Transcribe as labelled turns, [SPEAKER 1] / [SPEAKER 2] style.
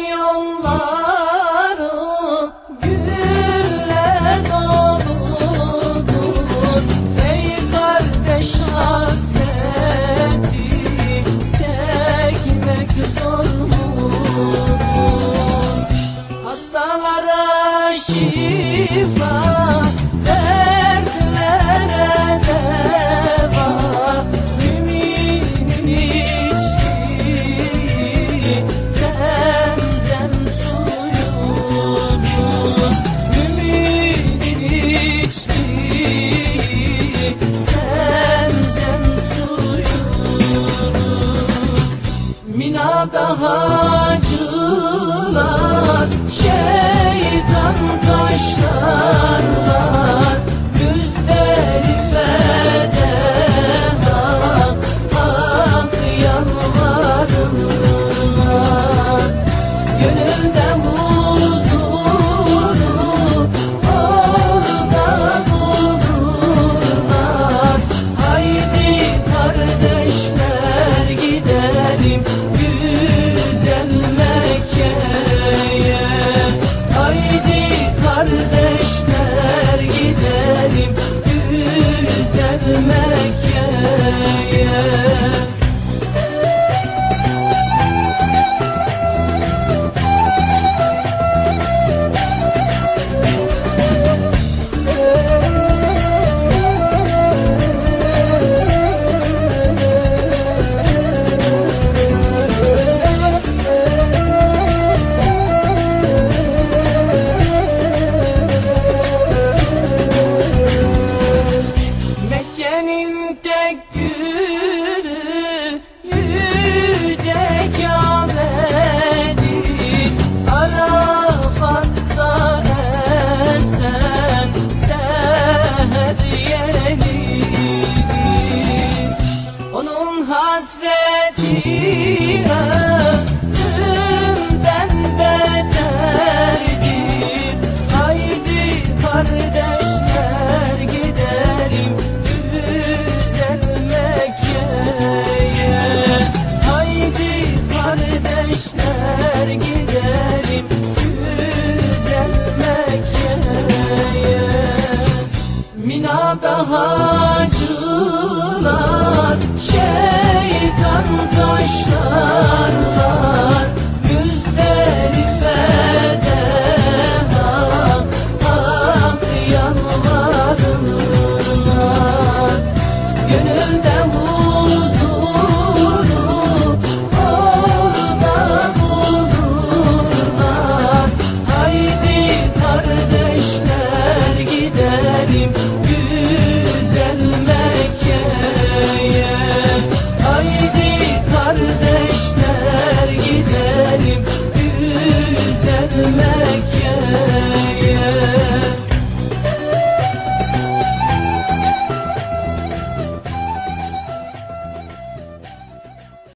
[SPEAKER 1] You. Hacılar şeytan taşlarlar hasretine Dünden beterdir Haydi kardeşler gidelim Güzel Mekke'ye Haydi kardeşler gidelim Güzel Mekke'ye Mina'da başlarlar Müzdelife'de hak hak yanlarlar. Gönülde huzuru orada bulurlar. Haydi kardeşler gidelim